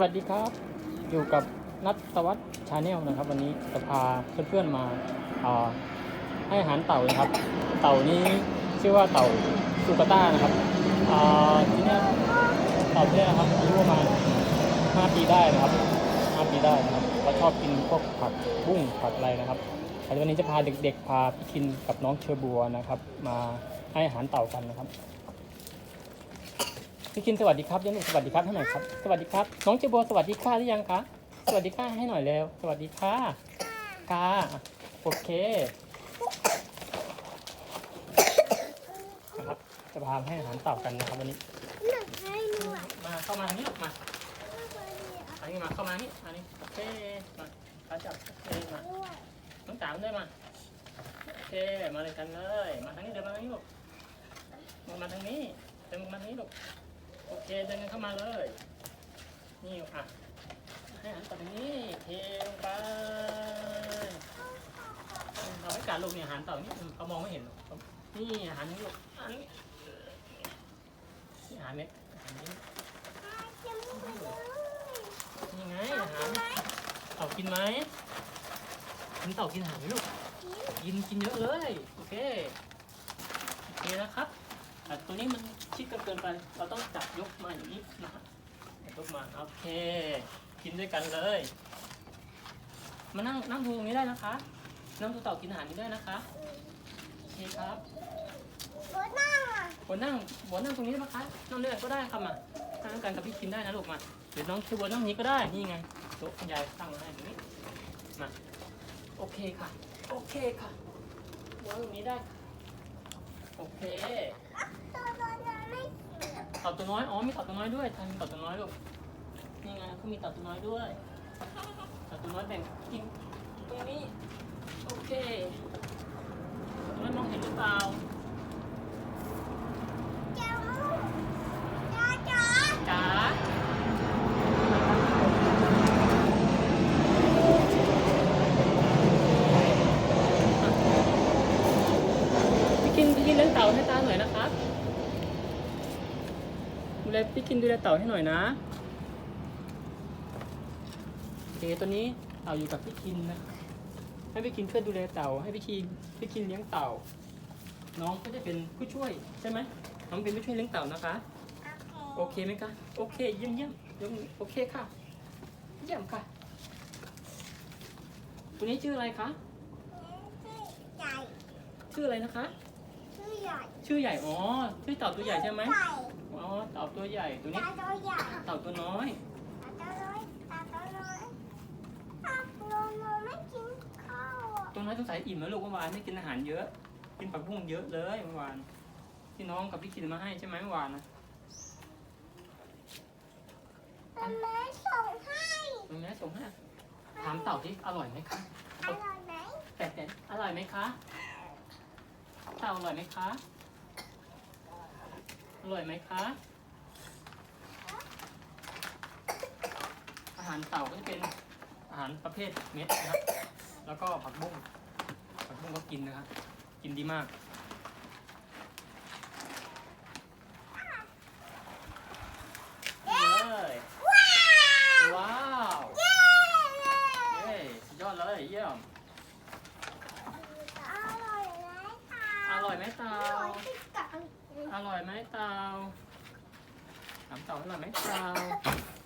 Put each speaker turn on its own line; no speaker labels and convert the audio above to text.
สวัสดีครับ อยู่กับนัทวัฒน์ชาแนลนะครับ วันนี้จะพาเพื่อนๆมาออให้อาหารเต่านะครับ เต่านี้ชื่อว่าเต่าสุกาต้านะครับออที่นี้ยเต่าที่เนี้ยนะครับอายุประมาณ5ปีได้นะครับ5ปีได้นะครับเขาชอบกินพวกผักบุ้งผักอะไรนะครับวันนี้จะพาเด็กๆพาพี่คินกับน้องเชอร์บัวนะครับ มาให้อาหารเต่ากันนะครับ พี่คินสวัสดีครับยังหนึ่งสวัสดีครับให้หน่อยครับ สวัสดีครับ น้องเจโบสวัสดีค่ะหรือยังคะ สวัสดีค่ะให้หน่อยเร็วสวัสดีค่ะ ค่ะ โอเคนะครับ จะพาให้อาหารเต่ากันนะครับวันนี้
หนักให้หนวด
มาเข้ามาทางนี้ลูกมาอันนี้มาเข้ามานี่อันนี้โอเคมาขาจับโอเคมาน้องจ๋ามด้วยมาโอเคมาเลยกันเลย มาทางนี้เดินมาทางนี้ลูกมาทางนี้เดินมาทางนี้ลูก โอเคเดินกันเข้ามาเลย นี่อะให้หันไปทางนี้เทลงไปเราไม่การลูกเนี่ยหารเต่านี่เขามองไม่เห็นหรอกนี่หารนี้ลูกอันนี้นี่หารเนี้ยหารนี้นี่ไงหารเต่ากินไหมกินเต่ากินหารไหมลูกกินกินเยอะเลยโอเคโอเคนะครับ ต่ตัวนี้มันชิดกันเกินไป เราต้องจับยกมาอย่างนี้นะครับยกมา โอเค กินด้วยกันเลย มานั่งนั่งดูตรงนี้ได้นะคะ นั่งดูเต่ากินอาหารนี้ได้นะคะ โอเคครับ
รถนั่งอะ
บนนั่งบนนั่งตรงนี้ได้ไหมคะนั่งด้วยกันก็ได้ครับมานั่งกันกับพี่คินได้นะลูกมา หรือน้องคิวบนนั่งนี้ก็ได้ นี่ไงโต๊ะคุณยายตั้งไว้ให้ตรงนี้ มา โอเคค่ะ โอเคค่ะวางตรงนี้ได้ค่ะโอเค
ตัวรถจะไม่
เต่าตัวน้อย อ๋อ มีเต่าตัวน้อยด้วยทางมีเต่าตัวน้อยลูกนี่ไงเขามีเต่าตัวน้อยด้วยเต่าตัวน้อยแบ่งกินตรงนี้ โอเคแล้วมองเห็นหรือเปล่า
เจ้าจ้าจ๋า
จ๋าพี่กินพี่กินเลี้ยงเต่าให้ตาหน่อยนะครับ ดูแลพี่กินดูแลเต่าให้หน่อยนะโอเคตัวนี้เต่าอยู่กับพี่คินนะ ให้พี่คินช่วยดูแลเต่า ให้พี่คินพี่คินเลี้ยงเต่า น้องก็จะเป็นผู้ช่วยใช่ไหมน้องเป็นผู้ช่วยเลี้ยงเต่านะคะ โอเคไหมคะโอเคเยี่ยมเยี่ยมยกมือโอเคค่ะ เยี่ยมค่ะ ตัวนี้ชื่ออะไรคะ
ใหญ่
ชื่ออะไรนะคะ
ชื่อ ใหญ่
ชื่อใหญ่ อ๋อ ชื่อเต่าตัวใหญ่ใช่ไหม
ใหญ่
อ๋อ เต่าตัวใหญ่ ตัวนี้
ตาตัวใหญ่
เต่าตัวน้อย
ตาตัวน้อยตาตัวน้อยตาตัวน้อยไม่กินข้าวอะ
ตัวน้อยสงสัยอิ่มแล้วลูกเมื่อวานไม่กินอาหารเยอะ กินผักบุ้งเยอะเลยเมื่อวาน ที่น้องกับพี่คิดมาให้ใช่ไหมเมื่อวานนะ
ทำไมส่งให้
ตรงนี้ส่งให้ถามเต่าที่อร่อยไหมคะ
อร่อยไหม
แต่แต่อร่อยไหมคะ เต่าอร่อยไหมคะ อร่อยไหมคะ อาหารเต่าก็จะเป็นอาหารประเภทเม็ดนะครับ แล้วก็ผักบุ้ง ผักบุ้งก็กินนะครับ กินดีมากเลยว้าว เย้สุดยอดเลยเยี่ยม
อร่อยไหมคะ
อร่อย ไหมเตา
อร่อยที่กัด
อร่อยไหมเตาถามเตาอร่อยไหมเตา